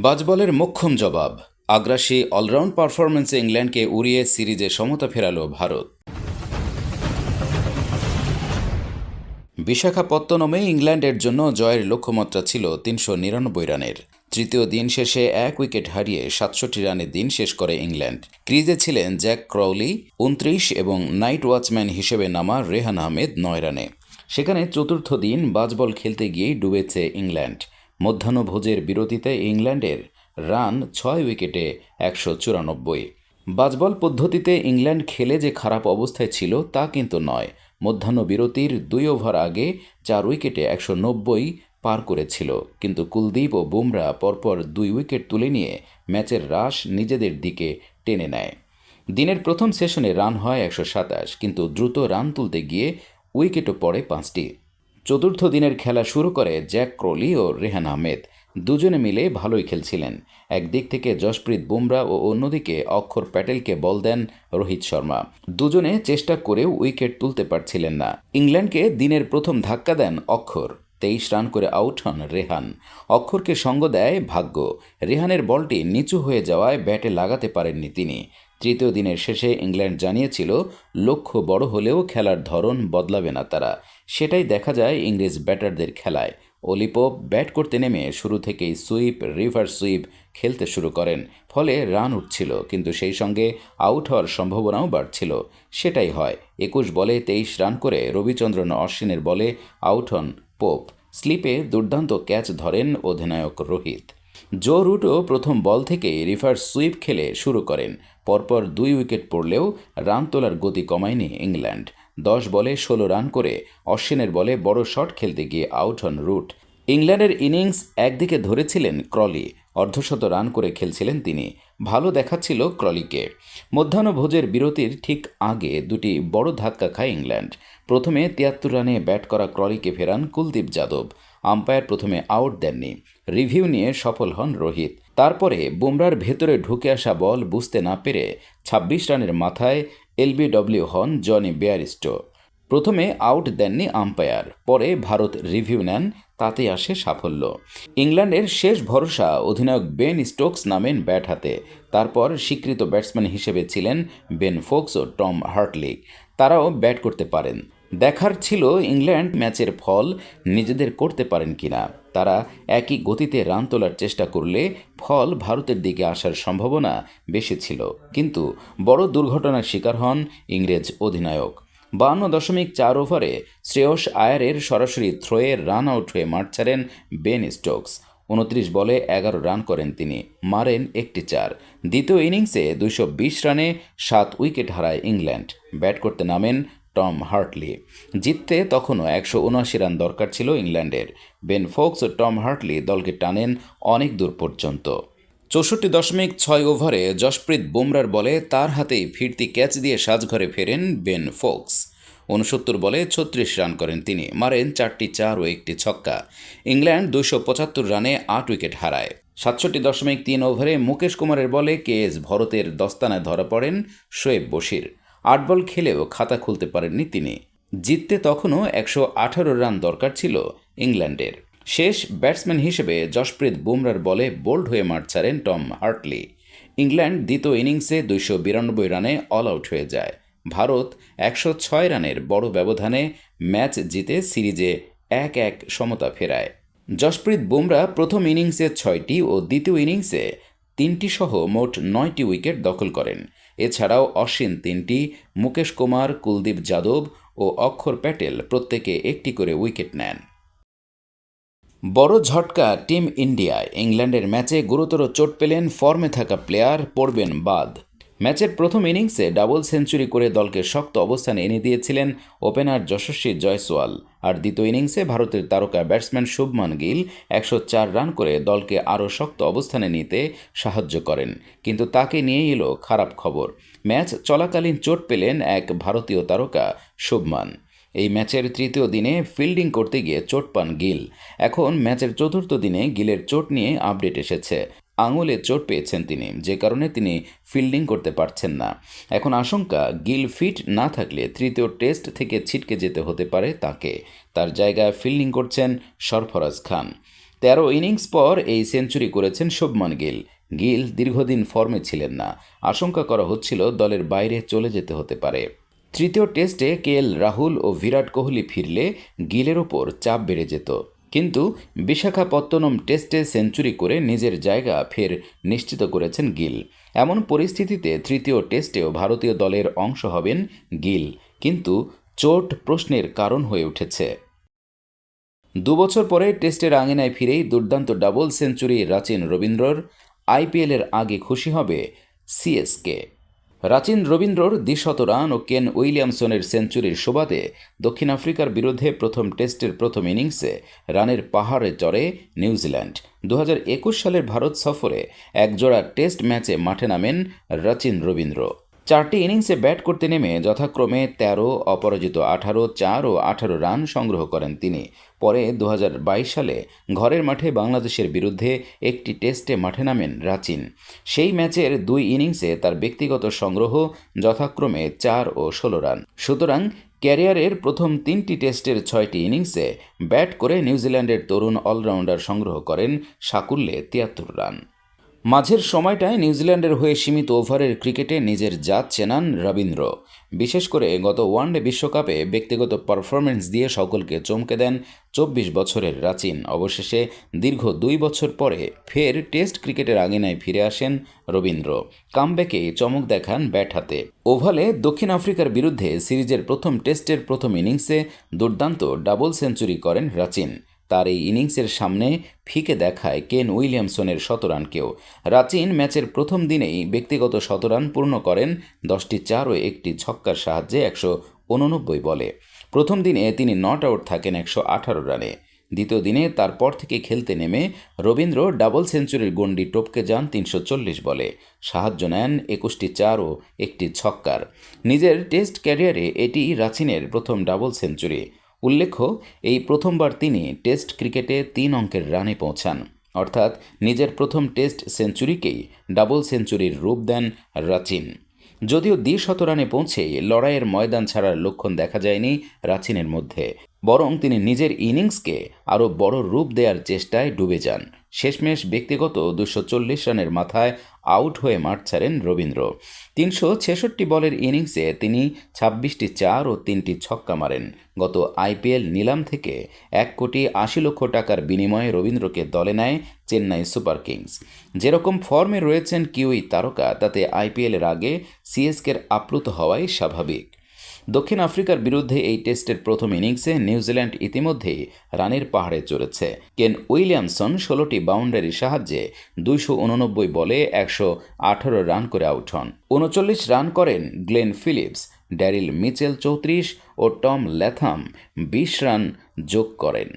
বাজবলের মোক্ষম জবাব, আগ্রাসী অলরাউন্ড পারফরম্যান্সে ইংল্যান্ডকে উড়িয়ে সিরিজে সমতা ফেরাল ভারত। বিশাখাপত্তনমে ইংল্যান্ডের জন্য জয়ের লক্ষ্যমাত্রা ছিল তিনশো নিরানব্বই রানের। তৃতীয় দিন শেষে এক উইকেট হারিয়ে সাতষট্টি রানে দিন শেষ করে ইংল্যান্ড। ক্রিজে ছিলেন জ্যাক ক্রাউলি উনত্রিশ এবং নাইট ওয়াচম্যান হিসেবে নামা রেহান আহমেদ নয় রানে। সেখানে চতুর্থ দিন বাজবল খেলতে গিয়েই ডুবেছে ইংল্যান্ড। মধ্যাহ্নভোজের বিরতিতে ইংল্যান্ডের রান ছয় উইকেটে একশো চুরানব্বই। বাজবল পদ্ধতিতে ইংল্যান্ড খেলে যে খারাপ অবস্থায় ছিল তা কিন্তু নয়। মধ্যাহ্ন বিরতির দুই ওভার আগে চার উইকেটে একশো নব্বই পার করেছিল। কিন্তু কুলদীপ ও বুমরা পরপর দুই উইকেট তুলে নিয়ে ম্যাচের রাশ নিজেদের দিকে টেনে নেয়। দিনের প্রথম সেশনে রান হয় একশো সাতাশ, কিন্তু দ্রুত রান তুলতে গিয়ে উইকেটও পড়ে পাঁচটি। চতুর্থ দিনের খেলা শুরু করে জ্যাক ক্রলি ও রেহান আহমেদ। দুজনে মিলে ভালোই খেলছিলেন। একদিক থেকে জশপ্রীত বুমরা ও অন্যদিকে অক্ষর প্যাটেলকে বল দেন রোহিত শর্মা। দুজনে চেষ্টা করেও উইকেট তুলতে পারছিলেন না। ইংল্যান্ডকে দিনের প্রথম ধাক্কা দেন অক্ষর। তেইশ রান করে আউট হন রেহান। অক্ষরকে সঙ্গ দেয় ভাগ্য। রেহানের বলটি নিচু হয়ে যাওয়ায় ব্যাটে লাগাতে পারেননি তিনি। তৃতীয় দিনের শেষে ইংল্যান্ড জানিয়েছিল, লক্ষ্য বড় হলেও খেলার ধরন বদলাবে না তারা। সেটাই দেখা যায় ইংরেজ ব্যাটারদের খেলায়। অলিপোপ ব্যাট করতে নেমে শুরু থেকেই সুইপ, রিভার সুইপ খেলতে শুরু করেন। ফলে রান উঠছিল, কিন্তু সেই সঙ্গে আউট হওয়ার সম্ভাবনাও বাড়ছিল। সেটাই হয়, একুশ বলে তেইশ রান করে রবিচন্দ্রন অশ্বিনের বলে আউট হন পোপ। স্লিপে দুর্দান্ত ক্যাচ ধরেন অধিনায়ক রোহিত। জো রুটও প্রথম বল থেকেই রিভার্স সুইপ খেলে শুরু করেন। পরপর দুই উইকেট পড়লেও রান তোলার গতি কমায়নি ইংল্যান্ড। দশ বলে ষোলো রান করে অশ্বিনের বলে বড় শট খেলতে গিয়ে আউট হন রুট। ইংল্যান্ডের ইনিংস একদিকে ধরেছিলেন ক্রলি, অর্ধশত রান করে খেলছিলেন তিনি। ভালো দেখাচ্ছিল ক্রলিকে। মধ্যাহ্নভোজের বিরতির ঠিক আগে দুটি বড় ধাক্কা খায় ইংল্যান্ড। প্রথমে তিয়াত্তর রানে ব্যাট করা ক্রলিকে ফেরান কুলদীপ যাদব। আম্পায়ার প্রথমে আউট দেননি। রিভিউ নিয়ে সফল হন রোহিত। তারপরে বুমরার ভেতরে ঢুকে আসা বল বুঝতে না পেরে ২৬ রানের মাথায় এলবিডব্লিউ হন জনি বেয়ারিস্টো। প্রথমে আউট দেননি আম্পায়ার, পরে ভারত রিভিউ নেন তাতে আসে সাফল্য। ইংল্যান্ডের শেষ ভরসা অধিনায়ক বেন স্টোকস নামেন ব্যাট হাতে। তারপর স্বীকৃত ব্যাটসম্যান হিসেবে ছিলেন বেন ফোক্স ও টম হার্টলিক তারাও ব্যাট করতে পারেন। দেখার ছিল ইংল্যান্ড ম্যাচের ফল, নিজেদের করতে পারেন কিনা। তারা একই গতিতে রান তোলার চেষ্টা করলে ফল ভারতের দিকে আসার সম্ভাবনা বেশি ছিল। কিন্তু বড় দুর্ঘটনার শিকার হন ইংরেজ অধিনায়ক। বান্ন দশমিক চার ওভারে শ্রেয়স আয়ারের সরাসরি থ্রোয়ে রান আউট হয়ে মাঠ ছাড়েন বেন স্টোকস। উনত্রিশ বলে এগারো রান করেন তিনি, মারেন একটি চার। দ্বিতীয় ইনিংসে দুইশো বিশ রানে সাত উইকেট হারায় ইংল্যান্ড। ব্যাট করতে নামেন টম হার্টলি। জিততে তখনও একশো উনআশি রান দরকার ছিল ইংল্যান্ডের। বেন ফোক্স ও টম হার্টলি দলকে টানেন অনেক দূর পর্যন্ত। চৌষট্টি দশমিক ছয় ওভারে যশপ্রীত বুমরার বলে তার হাতেই ফিরতি ক্যাচ দিয়ে সাজঘরে ফেরেন বেন ফোক্স। উনসত্তর বলে ছত্রিশ রান করেন তিনি, মারেন চারটি চার ও একটি ছক্কা। ইংল্যান্ড দুশো পঁচাত্তর রানে আট উইকেট হারায়। সাতষট্টি দশমিক তিন ওভারে মুকেশ কুমারের বলে কে এস ভরতের দস্তানায় ধরা পড়েন শোয়েব বশির। আট বল খেলেও খাতা খুলতে পারেননি তিনি। জিততে তখনও একশো আঠারো রান দরকার ছিল ইংল্যান্ডের। শেষ ব্যাটসম্যান হিসেবে জশপ্রীত বুমরার বলে বোল্ড হয়ে মাঠ ছাড়েন টম হার্টলি। ইংল্যান্ড দ্বিতীয় ইনিংসে দুইশো বিরানব্বই রানে অল আউট হয়ে যায়। ভারত একশো ছয় রানের বড় ব্যবধানে ম্যাচ জিতে সিরিজে এক এক সমতা ফেরায়। জশপ্রীত বুমরা প্রথম ইনিংসে ছয়টি ও দ্বিতীয় ইনিংসে তিনটি সহ মোট নয়টি উইকেট দখল করেন। এছাড়াও অশ্বিন তিনটি, মুকেশ কুমার, কুলদীপ যাদব ও অক্ষর প্যাটেল প্রত্যেকে একটি করে উইকেট নেন। বড় ঝটকা টিম ইন্ডিয়া, ইংল্যান্ডের ম্যাচে গুরুতর চোট পেলেন ফর্মে থাকা প্লেয়ার পড়বেন বাদ। ম্যাচের প্রথম ইনিংসে ডাবল সেঞ্চুরি করে দলকে শক্ত অবস্থানে এনে দিয়েছিলেন ওপেনার যশস্বী জয়সওয়াল। আর দ্বিতীয় ইনিংসে ভারতের তারকা ব্যাটসম্যান শুভমান গিল একশো চার রান করে দলকে আরও শক্ত অবস্থানে নিতে সাহায্য করেন। কিন্তু তাকে নিয়ে এলো খারাপ খবর। ম্যাচ চলাকালীন চোট পেলেন এক ভারতীয় তারকা শুভমান। এই ম্যাচের তৃতীয় দিনে ফিল্ডিং করতে গিয়ে চোট পান গিল। এখন ম্যাচের চতুর্থ দিনে গিলের চোট নিয়ে আপডেট এসেছে। আঙুলে চোট পেয়েছেন তিনি, যে কারণে তিনি ফিল্ডিং করতে পারছেন না। এখন আশঙ্কা, গিল ফিট না থাকলে তৃতীয় টেস্ট থেকে ছিটকে যেতে হতে পারে তাকে। তার জায়গায় ফিল্ডিং করছেন সরফরাজ খান। তেরো ইনিংস পর এই সেঞ্চুরি করেছেন শুভমান গিল। গিল দীর্ঘদিন ফর্মে ছিলেন না। আশঙ্কা করা হচ্ছিল দলের বাইরে চলে যেতে হতে পারে। তৃতীয় টেস্টে কে রাহুল ও বিরাট কোহলি ফিরলে গিলের ওপর চাপ বেড়ে যেত। কিন্তু বিশাখাপত্তনম টেস্টে সেঞ্চুরি করে নিজের জায়গা ফের নিশ্চিত করেছেন গিল। এমন পরিস্থিতিতে তৃতীয় টেস্টেও ভারতীয় দলের অংশ হবেন গিল, কিন্তু চোট প্রশ্নের কারণ হয়ে উঠেছে। দুবছর পরে টেস্টের আঙিনায় ফিরেই দুর্দান্ত ডাবল সেঞ্চুরি রাচিন রবীন্দ্রর, আইপিএলের আগে খুশি হবে সিএসকে। রাচিন রবীন্দ্রর দ্বিশত রান ও কেন উইলিয়ামসনের সেঞ্চুরির সুবাদে দক্ষিণ আফ্রিকার বিরুদ্ধে প্রথম টেস্টের প্রথম ইনিংসে রানের পাহাড়ে চড়ে নিউজিল্যান্ড। দু হাজার একুশ সালের ভারত সফরে একজোড়া টেস্ট ম্যাচে মাঠে নামেন রাচিন রবীন্দ্র। চারটি ইনিংসে ব্যাট করতে নেমে যথাক্রমে তেরো, অপরাজিত আঠারো, চার ও আঠারো রান সংগ্রহ করেন তিনি। পরে দু হাজার বাইশ সালে ঘরের মাঠে বাংলাদেশের বিরুদ্ধে একটি টেস্টে মাঠে নামেন রাচিন। সেই ম্যাচের দুই ইনিংসে তার ব্যক্তিগত সংগ্রহ যথাক্রমে চার ও ষোলো রান। সুতরাং ক্যারিয়ারের প্রথম তিনটি টেস্টের ছয়টি ইনিংসে ব্যাট করে নিউজিল্যান্ডের তরুণ অলরাউন্ডার সংগ্রহ করেন সাকুল্যে তিয়াত্তর রান। মাঝের সময়টায় নিউজিল্যান্ডের হয়ে সীমিত ওভারের ক্রিকেটে নিজের জাত চেনান রবীন্দ্র। বিশেষ করে গত ওয়ানডে বিশ্বকাপে ব্যক্তিগত পারফরমেন্স দিয়ে সকলকে চমকে দেন চব্বিশ বছরের রাচিন। অবশেষে দীর্ঘ দুই বছর পরে ফের টেস্ট ক্রিকেটের আঙিনায় ফিরে আসেন রবীন্দ্র। কামব্যাকে চমক দেখান ব্যাট হাতে। ওভালে দক্ষিণ আফ্রিকার বিরুদ্ধে সিরিজের প্রথম টেস্টের প্রথম ইনিংসে দুর্দান্ত ডাবল সেঞ্চুরি করেন রাচিন। তার এই ইনিংসের সামনে ফিকে দেখায় কেন উইলিয়ামসনের শতরানকেও রাচিন ম্যাচের প্রথম দিনেই ব্যক্তিগত শতরান পূর্ণ করেন, দশটি চার ও একটি ছক্কার সাহায্যে একশো উননব্বই বলে। প্রথম দিনে তিনি নট আউট থাকেন একশো আঠারো রানে। দ্বিতীয় দিনে তারপর থেকে খেলতে নেমে রবীন্দ্র ডাবল সেঞ্চুরির গণ্ডি টপকে যান তিনশো চল্লিশ বলে। সাহায্য নেন একুশটি চার ও একটি ছক্কার। নিজের টেস্ট ক্যারিয়ারে এটি রাচিনের প্রথম ডাবল সেঞ্চুরি। উল্লেখ্য, এই প্রথমবার তিনি টেস্ট ক্রিকেটে তিন অঙ্কের রানে পৌঁছান। অর্থাৎ নিজের প্রথম টেস্ট সেঞ্চুরিকেই ডাবল সেঞ্চুরির রূপ দেন রাচিন। যদিও দ্বিশত রানে পৌঁছে লড়াইয়ের ময়দান ছাড়ার লক্ষণ দেখা যায়নি রাচিনের মধ্যে। বরং তিনি নিজের ইনিংসকে আরও বড় রূপ দেওয়ার চেষ্টায় ডুবে যান। শেষমেশ ব্যক্তিগত দুশো রানের মাথায় আউট হয়ে মাঠ ছাড়েন রবীন্দ্র। তিনশো ছেষট্টি বলের ইনিংসে তিনি ছাব্বিশটি চার ও তিনটি ছক্কা মারেন। গত আইপিএল নিলাম থেকে এক কোটি আশি লক্ষ টাকার বিনিময়ে রবীন্দ্রকে দলে নেয় চেন্নাই সুপার কিংস। যেরকম ফর্মে রয়েছেন কিউই তারকা, তাতে আইপিএলের আগে সিএসকের আপ্লুত হওয়াই স্বাভাবিক। দক্ষিণ আফ্রিকার বিরুদ্ধে এই টেস্টের প্রথম ইনিংসে নিউজিল্যান্ড ইতিমধ্যেই রানের পাহাড়ে চড়েছে। কেন উইলিয়ামসন ষোলোটি বাউন্ডারির সাহায্যে দুইশো উননব্বই বলে একশো আঠারো রান করে আউট হন। উনচল্লিশ রান করেন গ্লেন ফিলিপস, ড্যারিল মিচেল চৌত্রিশ ও টম ল্যাথাম বিশ রান যোগ করেন।